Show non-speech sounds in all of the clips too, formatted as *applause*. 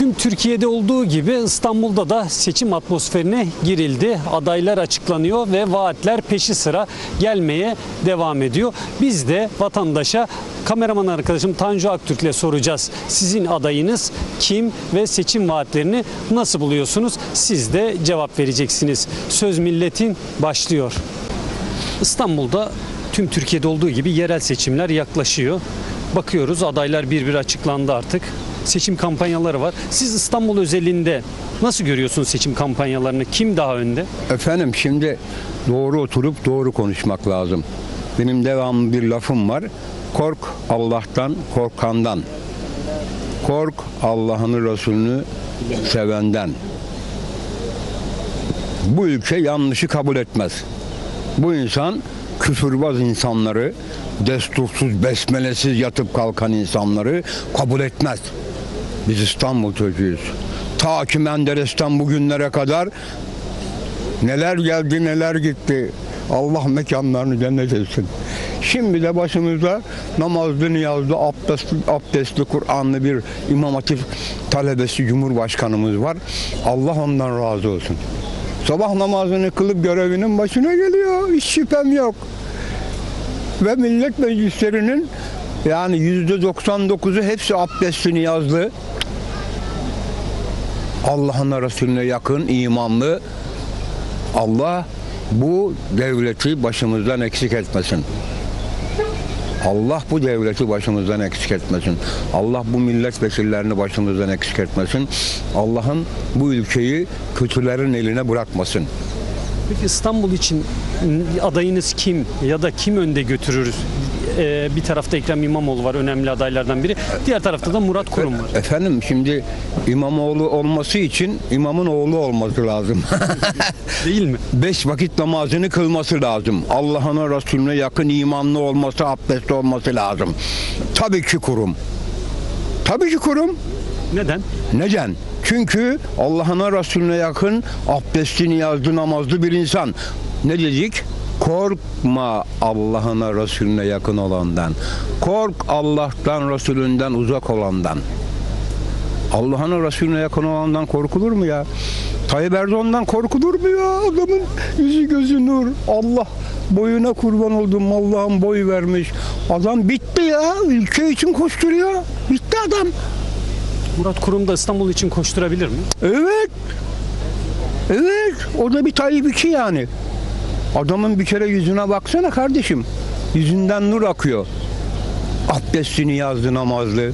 Tüm Türkiye'de olduğu gibi İstanbul'da da seçim atmosferine girildi. Adaylar açıklanıyor ve vaatler peşi sıra gelmeye devam ediyor. Biz de vatandaşa kameraman arkadaşım Tanju Aktürk ile soracağız. Sizin adayınız kim ve seçim vaatlerini nasıl buluyorsunuz? Siz de cevap vereceksiniz. Söz milletin başlıyor. İstanbul'da tüm Türkiye'de olduğu gibi yerel seçimler yaklaşıyor. Bakıyoruz adaylar bir bir açıklandı artık. Seçim kampanyaları var. Siz İstanbul özelinde nasıl görüyorsunuz seçim kampanyalarını? Kim daha önde? Efendim şimdi doğru oturup doğru konuşmak lazım. Benim devamlı bir lafım var. Kork Allah'tan, korkandan. Kork Allah'ını Resulünü sevenden. Bu ülke yanlışı kabul etmez. Bu insan küfürbaz insanları, destursuz, besmelesiz yatıp kalkan insanları kabul etmez. Biz İstanbul çocuğuyuz. Ta ki Menderes'ten bugünlere kadar Neler geldi neler gitti. Allah mekanlarını cennet etsin. Şimdi de başımızda namazlı, niyazlı, abdestli, abdestli Kur'anlı bir İmam Hatip talebesi Cumhurbaşkanımız var. Allah ondan razı olsun. Sabah namazını kılıp görevinin başına geliyor. Hiç şüphem yok. Ve millet meclislerinin yani yüzde 99'u hepsi abdestli, niyazlı. Allah'ın Resulüne yakın, imanlı, Allah bu devleti başımızdan eksik etmesin. Allah bu devleti başımızdan eksik etmesin. Allah bu milletvekillerini başımızdan eksik etmesin. Allah'ın bu ülkeyi kötülerin eline bırakmasın. Peki İstanbul için adayınız kim ya da kim önde götürür? Ee, bir tarafta Ekrem İmamoğlu var önemli adaylardan biri. Diğer tarafta da Murat Kurum var. Efendim şimdi İmamoğlu olması için imamın oğlu olması lazım. *laughs* Değil mi? Beş vakit namazını kılması lazım. Allah'ına Resulüne yakın imanlı olması, abdestli olması lazım. Tabii ki kurum. Tabii ki kurum. Neden? Neden? Çünkü Allah'ına Resulüne yakın abdestli, niyazlı, namazlı bir insan. Ne dedik? Korkma Allah'ına Resulüne yakın olandan. Kork Allah'tan, Resulünden uzak olandan. Allah'ına Resulüne yakın olandan korkulur mu ya? Tayyip Erdoğan'dan korkulur mu ya? Adamın yüzü gözü nur. Allah boyuna kurban oldum. Allah'ın boy vermiş. Adam bitti ya. Ülke için koşturuyor. Bitti adam. Murat Kurum da İstanbul için koşturabilir mi? Evet. Evet. O da bir Tayyip iki yani. Adamın bir kere yüzüne baksana kardeşim. Yüzünden nur akıyor. Abdestini yazdı namazlı.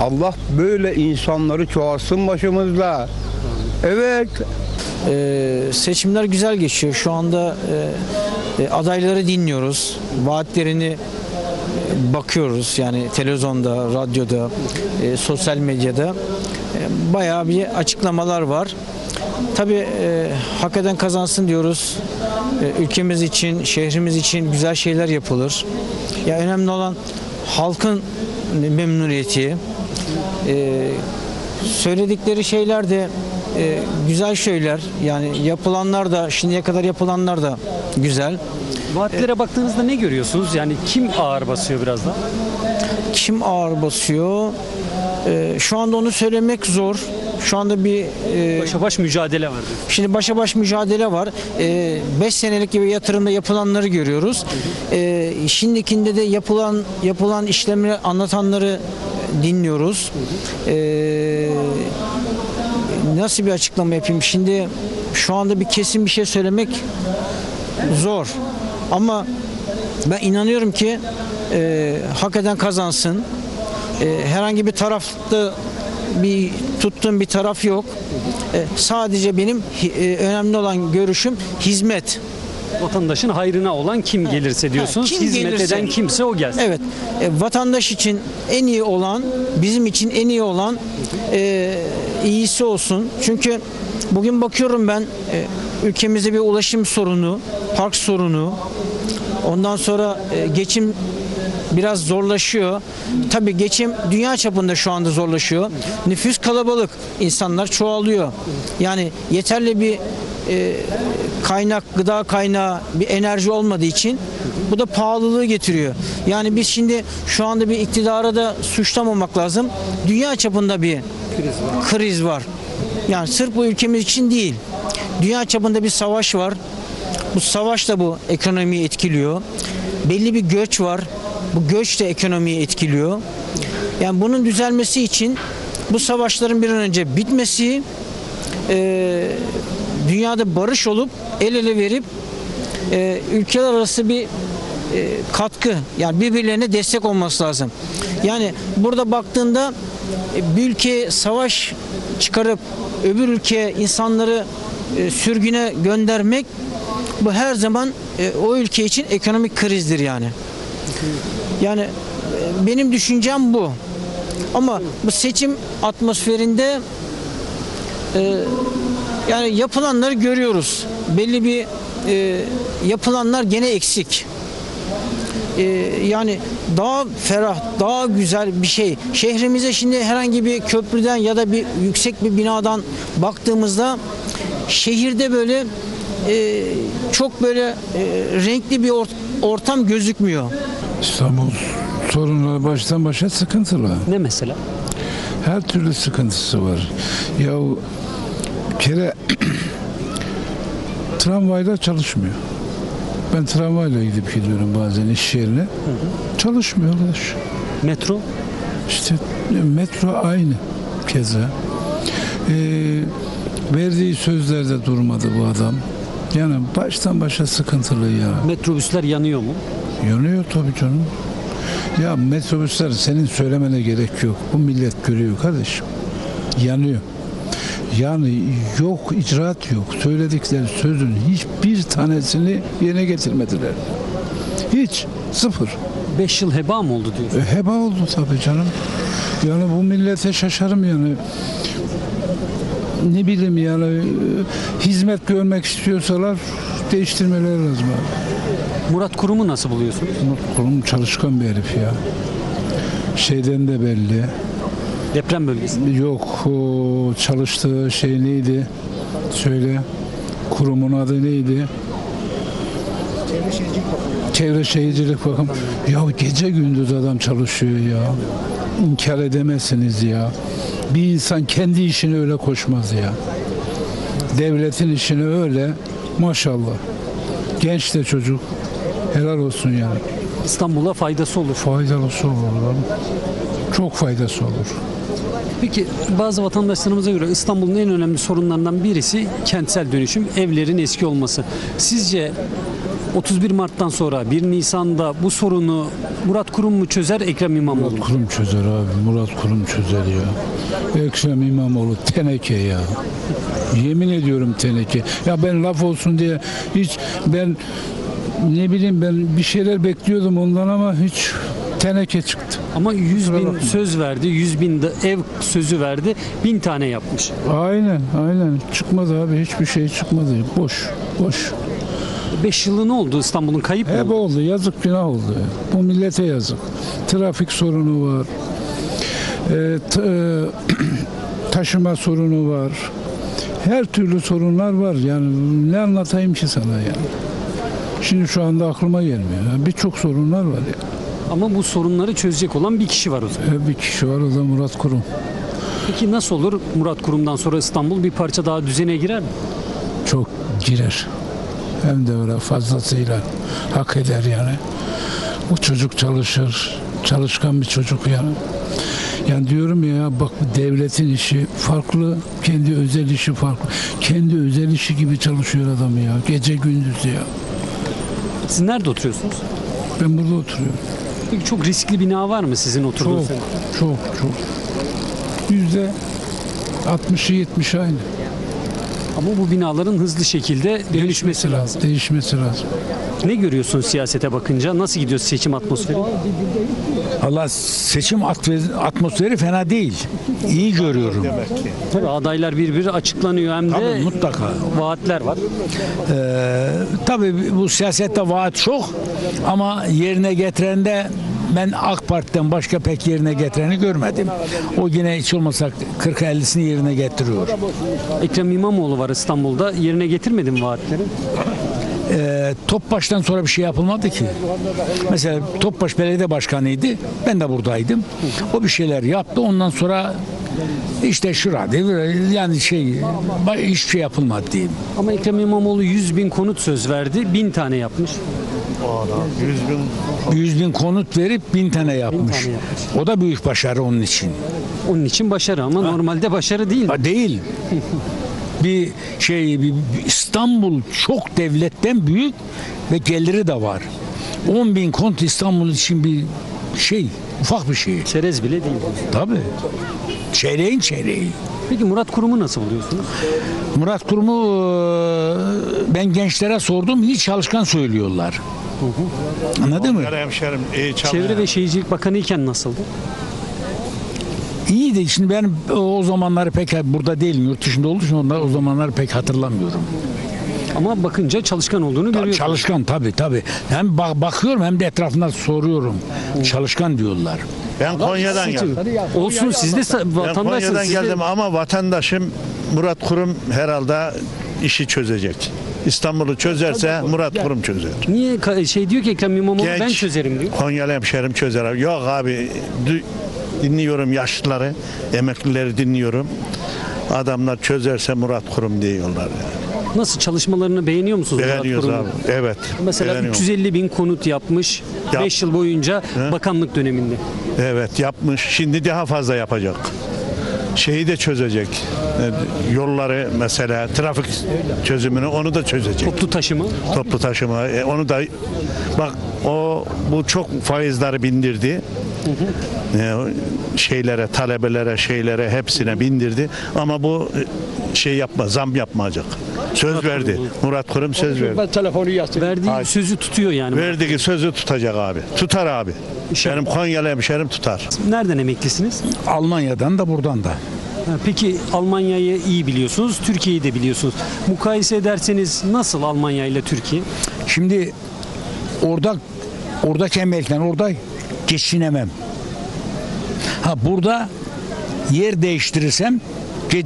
Allah böyle insanları çoğalsın başımızda. Evet. Ee, seçimler güzel geçiyor. Şu anda e, e, adayları dinliyoruz. Vaatlerini e, bakıyoruz. Yani televizyonda, radyoda, e, sosyal medyada e, bayağı bir açıklamalar var. Tabii e, hak eden kazansın diyoruz. E, ülkemiz için, şehrimiz için güzel şeyler yapılır. Ya önemli olan halkın memnuniyeti. E, söyledikleri şeyler de e, güzel şeyler. Yani yapılanlar da şimdiye kadar yapılanlar da güzel. Vaatlere baktığınızda ne görüyorsunuz? Yani kim ağır basıyor biraz da? Kim ağır basıyor? E, şu anda onu söylemek zor. Şu anda bir e, Başa baş mücadele var. Şimdi başa baş mücadele var. 5 senelik gibi yatırımda yapılanları görüyoruz. Ee, şimdikinde de yapılan yapılan işlemleri anlatanları dinliyoruz. Ee, nasıl bir açıklama yapayım? Şimdi şu anda bir kesin bir şey söylemek zor. Ama ben inanıyorum ki e, hak eden kazansın. E, herhangi bir tarafta bir tuttuğum bir taraf yok. E, sadece benim e, önemli olan görüşüm hizmet. Vatandaşın hayrına olan kim gelirse diyorsunuz. kim Hizmet gelirse. eden kimse o gelsin. Evet, e, vatandaş için en iyi olan, bizim için en iyi olan e, iyisi olsun. Çünkü bugün bakıyorum ben e, ülkemizde bir ulaşım sorunu, park sorunu, ondan sonra e, geçim biraz zorlaşıyor. Tabii geçim dünya çapında şu anda zorlaşıyor. Nüfus kalabalık, insanlar çoğalıyor. Yani yeterli bir e, kaynak, gıda kaynağı, bir enerji olmadığı için bu da pahalılığı getiriyor. Yani biz şimdi şu anda bir iktidara da suçlamamak lazım. Dünya çapında bir kriz var. Yani sırf bu ülkemiz için değil. Dünya çapında bir savaş var. Bu savaş da bu ekonomiyi etkiliyor. Belli bir göç var. Bu göç de ekonomiyi etkiliyor. Yani bunun düzelmesi için bu savaşların bir an önce bitmesi, e, dünyada barış olup el ele verip e, ülkeler arası bir e, katkı yani birbirlerine destek olması lazım. Yani burada baktığında e, bir ülkeye savaş çıkarıp öbür ülkeye insanları e, sürgüne göndermek bu her zaman e, o ülke için ekonomik krizdir yani. Yani e, benim düşüncem bu. Ama bu seçim atmosferinde e, yani yapılanları görüyoruz. Belli bir e, yapılanlar gene eksik. E, yani daha ferah, daha güzel bir şey. Şehrimize şimdi herhangi bir köprüden ya da bir yüksek bir binadan baktığımızda şehirde böyle e, çok böyle e, renkli bir ort- ortam gözükmüyor. İstanbul sorunları baştan başa sıkıntılı. Ne mesela? Her türlü sıkıntısı var. Ya bir kere *clears throat* tramvaylar çalışmıyor. Ben tramvayla gidip gidiyorum bazen iş yerine. Çalışmıyor arkadaş. Metro? İşte metro aynı keza. Ee, verdiği sözlerde durmadı bu adam. Yani baştan başa sıkıntılı ya. Metrobüsler yanıyor mu? Yanıyor tabii canım. Ya metrobüsler senin söylemene gerek yok. Bu millet görüyor kardeşim. Yanıyor. Yani yok icraat yok. Söyledikleri sözün hiçbir tanesini yerine getirmediler. Hiç. Sıfır. 5 yıl heba mı oldu diyorsun? E, heba oldu tabii canım. Yani bu millete şaşarım yani. Ne bileyim yani e, hizmet görmek istiyorsalar değiştirmeleri lazım abi. Murat Kurum'u nasıl buluyorsunuz? Kurum çalışkan bir herif ya. Şeyden de belli. Deprem bölgesi. Yok o çalıştığı şey neydi? Söyle. Kurumun adı neydi? Çevre Şehircilik Bakım. Ya gece gündüz adam çalışıyor ya. İnkar edemezsiniz ya. Bir insan kendi işini öyle koşmaz ya. Devletin işini öyle maşallah. Genç de çocuk. Helal olsun yani. İstanbul'a faydası olur. Faydalısı olur. Çok faydası olur. Peki bazı vatandaşlarımıza göre İstanbul'un en önemli sorunlarından birisi kentsel dönüşüm, evlerin eski olması. Sizce 31 Mart'tan sonra 1 Nisan'da bu sorunu Murat Kurum mu çözer, Ekrem İmamoğlu mu? Murat Kurum çözer abi. Murat Kurum çözer ya. Ekrem İmamoğlu teneke ya. Yemin ediyorum teneke. Ya ben laf olsun diye hiç ben ne bileyim ben bir şeyler bekliyordum ondan ama hiç teneke çıktı. Ama 100 Kusura bin söz verdi, 100 bin de ev sözü verdi, bin tane yapmış. Aynen aynen çıkmadı abi hiçbir şey çıkmadı. Boş boş. 5 yılı ne oldu İstanbul'un kayıp mı Hep oldu? oldu yazık günah oldu. Bu millete yazık. Trafik sorunu var. Ee, t- e, *clears throat* taşıma sorunu var. Her türlü sorunlar var. Yani ne anlatayım ki sana yani. Şimdi şu anda aklıma gelmiyor. Yani Birçok sorunlar var ya. Ama bu sorunları çözecek olan bir kişi var o zaman. Ee, Bir kişi var o da Murat Kurum. Peki nasıl olur Murat Kurum'dan sonra İstanbul bir parça daha düzene girer mi? Çok girer. Hem de öyle fazlasıyla hak eder yani. O çocuk çalışır. Çalışkan bir çocuk yani. Yani diyorum ya bak bu devletin işi farklı, kendi özel işi farklı. Kendi özel işi gibi çalışıyor adam ya. Gece gündüz ya. Siz nerede oturuyorsunuz? Ben burada oturuyorum. Peki çok riskli bina var mı sizin oturduğunuz? Çok, çok, çok. Yüzde 60'ı 70 aynı. Ama bu binaların hızlı şekilde dönüşmesi lazım. Değişmesi lazım. Ne görüyorsun siyasete bakınca? Nasıl gidiyor seçim atmosferi? Allah seçim atmosferi fena değil. İyi görüyorum. Tabii adaylar birbiri açıklanıyor hem de Tabii mutlaka. vaatler var. Ee, tabii bu siyasette vaat çok ama yerine getirende ben AK Parti'den başka pek yerine getireni görmedim. O yine hiç olmasa 40-50'sini yerine getiriyor. Ekrem İmamoğlu var İstanbul'da. Yerine getirmedi mi vaatleri? Ee, Topbaş'tan sonra bir şey yapılmadı ki. Mesela Topbaş belediye başkanıydı. Ben de buradaydım. O bir şeyler yaptı. Ondan sonra İşte şurada yani şey hiçbir şey yapılmadı diyeyim. Ama Ekrem İmamoğlu 100 bin konut söz verdi. 1000 tane yapmış. 100 bin konut verip bin tane yapmış. tane. O da büyük başarı onun için. Onun için başarı ama normalde başarı değil. Ha, Değil. *laughs* bir şey bir, İstanbul çok devletten büyük ve geliri de var. 10 bin konut İstanbul için bir şey ufak bir şey. Çerez bile değil. Tabii. Çeyreğin çeyreği. Peki Murat Kurum'u nasıl buluyorsunuz? Murat Kurum'u e, ben gençlere sordum iyi çalışkan söylüyorlar. Anladın mı? Hemşerim iyi. Çevre ve Şehircilik Bakanı iken nasıldı? İyiydi. Şimdi ben o zamanları pek burada değilim. Yurt dışında olduğu için onlar o zamanları pek hatırlamıyorum. Ama bakınca çalışkan olduğunu görüyorsunuz. Çalışkan tabii tabii. Hem bak- bakıyorum hem de etrafından soruyorum. Çalışkan diyorlar. Ben Konya'dan geldim. Olsun siz de sa- Ben vatandaşsınız. Konya'dan siz de- geldim ama vatandaşım Murat Kurum herhalde işi çözecek. İstanbul'u çözerse Murat Kurum çözer. Niye ka- şey diyor ki Ekrem İmamoğlu Genç. ben çözerim diyor. Konyalı hemşerim çözer. abi. Yok abi dü- dinliyorum yaşlıları, emeklileri dinliyorum. Adamlar çözerse Murat Kurum diyorlar. Yani. Nasıl çalışmalarını beğeniyor musunuz Murat Beğeniyoruz Kurum'un? abi. Evet. Mesela beğeniyorum. 350 bin konut yapmış Yap. 5 yıl boyunca bakanlık döneminde. Evet yapmış. Şimdi daha fazla yapacak. Şeyi de çözecek. E, Yolları mesela trafik çözümünü onu da çözecek. Toplu taşıma. Toplu taşıma e, onu da bak o bu çok faizleri bindirdi. E, şeylere, talebelere, şeylere hepsine bindirdi. Ama bu şey yapma, zam yapmayacak. Söz verdi. Murat Kurum söz verdi. Verdiği sözü tutuyor yani. Verdiği sözü tutacak abi. Tutar abi. İnşallah. Benim Konyalı hemşerim tutar. Nereden emeklisiniz? Almanya'dan da buradan da. Ha, Peki Almanya'yı iyi biliyorsunuz, Türkiye'yi de biliyorsunuz. Mukayese ederseniz nasıl Almanya ile Türkiye? Şimdi orada oradaki emekliler orada geçinemem. Ha burada yer değiştirirsem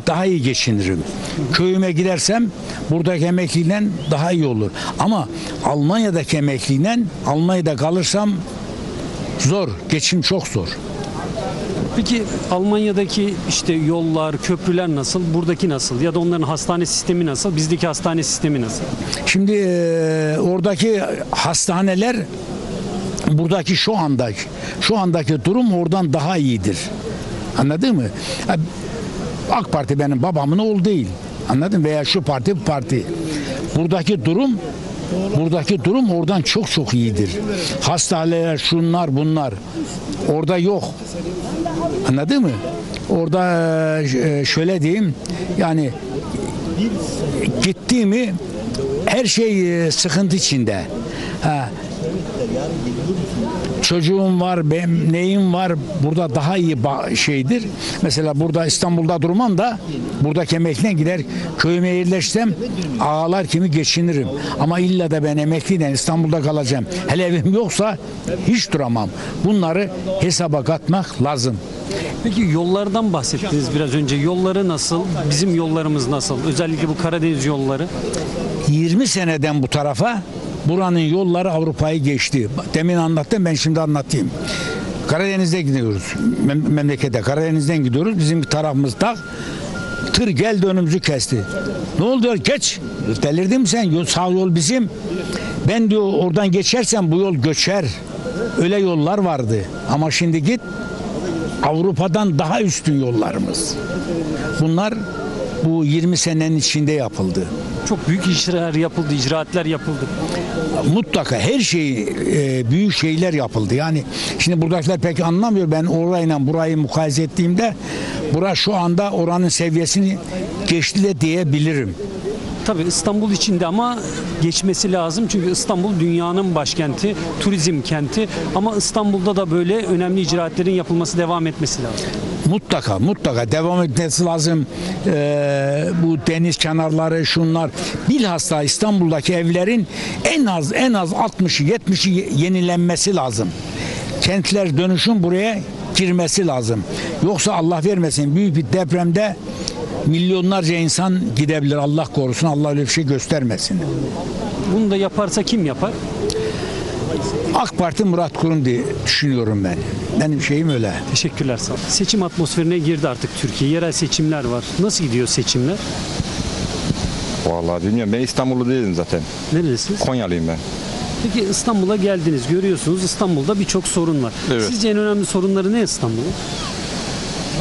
daha iyi geçinirim. Köyüme gidersem buradaki emekliyle daha iyi olur. Ama Almanya'daki emekliyle Almanya'da kalırsam zor. Geçim çok zor. Peki Almanya'daki işte yollar, köprüler nasıl? Buradaki nasıl? Ya da onların hastane sistemi nasıl? Bizdeki hastane sistemi nasıl? Şimdi e, oradaki hastaneler buradaki şu andaki şu andaki durum oradan daha iyidir. Anladın mı? AK Parti benim babamın oğlu değil. Anladın? Veya şu parti bu parti. Buradaki durum buradaki durum oradan çok çok iyidir. Hastaneler şunlar bunlar orada yok. Anladın mı? Orada e, şöyle diyeyim yani gitti mi her şey e, sıkıntı içinde. Ha. Çocuğum var, benim neyim var burada daha iyi şeydir. Mesela burada İstanbul'da durmam da buradaki emekliye gider köyüme yerleşsem ağalar kimi geçinirim. Ama illa da ben emekliyden İstanbul'da kalacağım. Hele evim yoksa hiç duramam. Bunları hesaba katmak lazım. Peki yollardan bahsettiniz biraz önce. Yolları nasıl? Bizim yollarımız nasıl? Özellikle bu Karadeniz yolları. 20 seneden bu tarafa buranın yolları Avrupa'yı geçti. Demin anlattım ben şimdi anlatayım. Karadeniz'de gidiyoruz. Mem- memlekete Karadeniz'den gidiyoruz. Bizim tarafımız tak. Tır geldi önümüzü kesti. Ne oldu diyor geç. Delirdin mi sen? Sağ yol bizim. Ben diyor oradan geçersem bu yol göçer. Öyle yollar vardı. Ama şimdi git Avrupa'dan daha üstün yollarımız. Bunlar bu 20 senenin içinde yapıldı. Çok büyük işler yapıldı, icraatler yapıldı. Mutlaka her şey e, büyük şeyler yapıldı. Yani şimdi buradakiler pek anlamıyor. Ben orayla burayı mukayese ettiğimde bura şu anda oranın seviyesini geçti de diyebilirim. Tabii İstanbul içinde ama geçmesi lazım. Çünkü İstanbul dünyanın başkenti, turizm kenti. Ama İstanbul'da da böyle önemli icraatlerin yapılması devam etmesi lazım. Mutlaka mutlaka devam etmesi lazım. Ee, bu deniz kenarları şunlar. Bilhassa İstanbul'daki evlerin en az en az 60'ı 70'i yenilenmesi lazım. Kentler dönüşüm buraya girmesi lazım. Yoksa Allah vermesin büyük bir depremde milyonlarca insan gidebilir. Allah korusun. Allah öyle bir şey göstermesin. Bunu da yaparsa kim yapar? AK Parti Murat Kurum diye düşünüyorum ben. Benim şeyim öyle. Teşekkürler sağ olun. Seçim atmosferine girdi artık Türkiye. Yerel seçimler var. Nasıl gidiyor seçimler? Vallahi bilmiyorum. Ben İstanbullu değilim zaten. Nerelisiniz? Konyalıyım ben. Peki İstanbul'a geldiniz. Görüyorsunuz İstanbul'da birçok sorun var. Evet. Sizce en önemli sorunları ne İstanbul'un?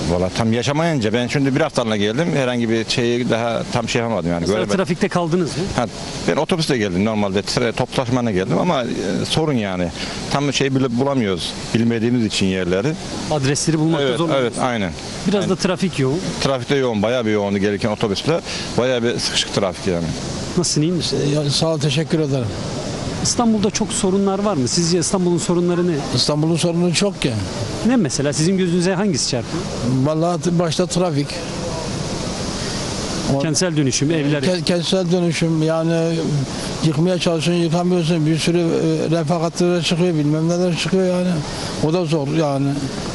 Vallahi tam yaşamayınca ben şimdi bir haftalığına geldim. Herhangi bir şeyi daha tam şey yapamadım yani. Mesela Göremedim. trafikte kaldınız mı? Ha, ben otobüste geldim normalde toplu taşımana geldim ama e, sorun yani. Tam şey bile bulamıyoruz bilmediğimiz için yerleri. Adresleri bulmakta Evet, zor. evet aynen. Biraz da trafik yoğun. Trafikte yoğun, bayağı bir yoğundu gelirken otobüsle. Bayağı bir sıkışık trafik yani. Nasılsın iyi misin? Ya, sağ ol teşekkür ederim. İstanbul'da çok sorunlar var mı? Sizce İstanbul'un sorunları ne? İstanbul'un sorunu çok ki. Ne mesela? Sizin gözünüze hangisi çarpıyor? Vallahi başta trafik, Kentsel dönüşüm, evler. ke- kentsel dönüşüm yani yıkmaya çalışıyorsun yıkamıyorsun bir sürü e, refakatler çıkıyor bilmem neler çıkıyor yani. O da zor yani.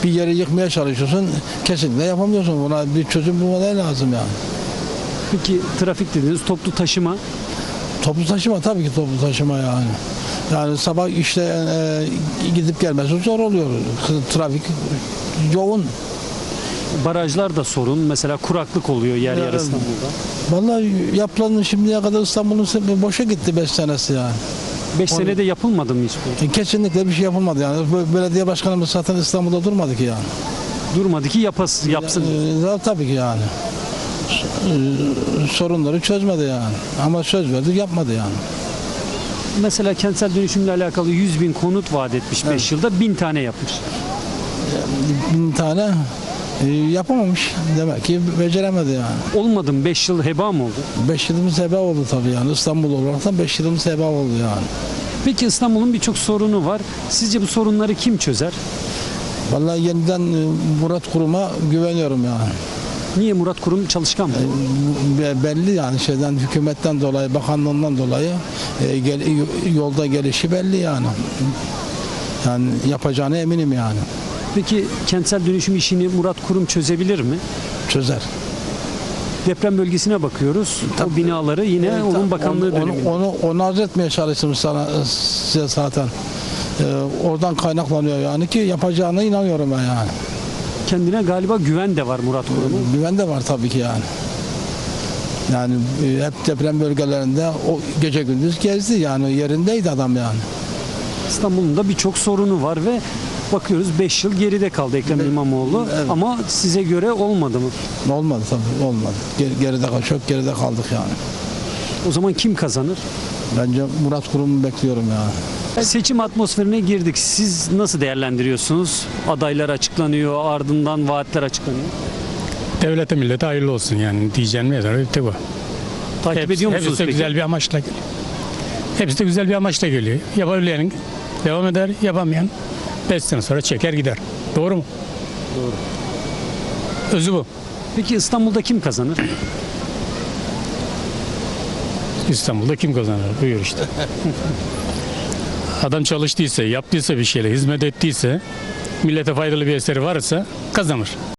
Bir yeri yıkmaya çalışıyorsun kesinlikle yapamıyorsun. Buna bir çözüm bulmaları lazım yani. Peki trafik dediniz, toplu taşıma. Toplu taşıma tabii ki toplu taşıma yani. Yani sabah işte e, gidip gelmesi zor oluyor. Trafik yoğun. Barajlar da sorun. Mesela kuraklık oluyor yer yer Evet. İstanbul'da. Vallahi yapılan şimdiye kadar İstanbul'un se- boşa gitti 5 senesi yani. 5 senede yapılmadı mı hiç bu? E, Kesinlikle bir şey yapılmadı yani. Bö- Belediye başkanımız zaten İstanbul'da durmadı ki yani. Durmadı ki yapas, yapsın. E, tabii ki yani. S- e, Sorunları çözmedi yani. Ama söz verdi yapmadı yani. Mesela kentsel dönüşümle alakalı 100 bin konut vaat etmiş 5 yılda 1000 tane yapmış. Bin tane e, yapamamış. Demek ki beceremedi yani. Olmadı mı? 5 yıl heba mı oldu? 5 yılımız heba oldu tabii yani. İstanbul olarak 5 yılımız heba oldu yani. Peki İstanbul'un birçok sorunu var. Sizce bu sorunları kim çözer? Vallahi yeniden e, Murat Kurum'a güveniyorum yani. Niye Murat Kurum çalışkan mı? Be- belli yani şeyden hükümetten dolayı bakanlığından dolayı e, gel- yolda gelişi belli yani. Yani yapacağına eminim yani. Peki kentsel dönüşüm işini Murat Kurum çözebilir mi? Çözer. Deprem bölgesine bakıyoruz. O binaları yine onun bakanlığı onu, döneminde. onu, onu, arz etmeye çalıştım sana size zaten. E, oradan kaynaklanıyor yani ki yapacağına inanıyorum ben yani. Kendine galiba güven de var Murat Kurum'un. Güven de var tabii ki yani. Yani e, hep deprem bölgelerinde o gece gündüz gezdi yani yerindeydi adam yani. İstanbul'un da birçok sorunu var ve bakıyoruz 5 yıl geride kaldı Ekrem İmamoğlu. Evet. Ama size göre olmadı mı? Olmadı tabii olmadı. Ger- Geride çok geride kaldık yani. O zaman kim kazanır? Bence Murat Kurum'u bekliyorum yani. Seçim atmosferine girdik. Siz nasıl değerlendiriyorsunuz? Adaylar açıklanıyor, ardından vaatler açıklanıyor. Devlete millete hayırlı olsun yani diyeceğim ne kadar bu. Takip Hepsi, ediyor musunuz hepsi de peki? güzel bir amaçla geliyor. Hepsi de güzel bir amaçla geliyor. Yapabilenin devam eder, yapamayan 5 sene sonra çeker gider. Doğru mu? Doğru. Özü bu. Peki İstanbul'da kim kazanır? İstanbul'da kim kazanır? Buyur işte. *laughs* Adam çalıştıysa, yaptıysa bir şeyle, hizmet ettiyse, millete faydalı bir eseri varsa kazanır.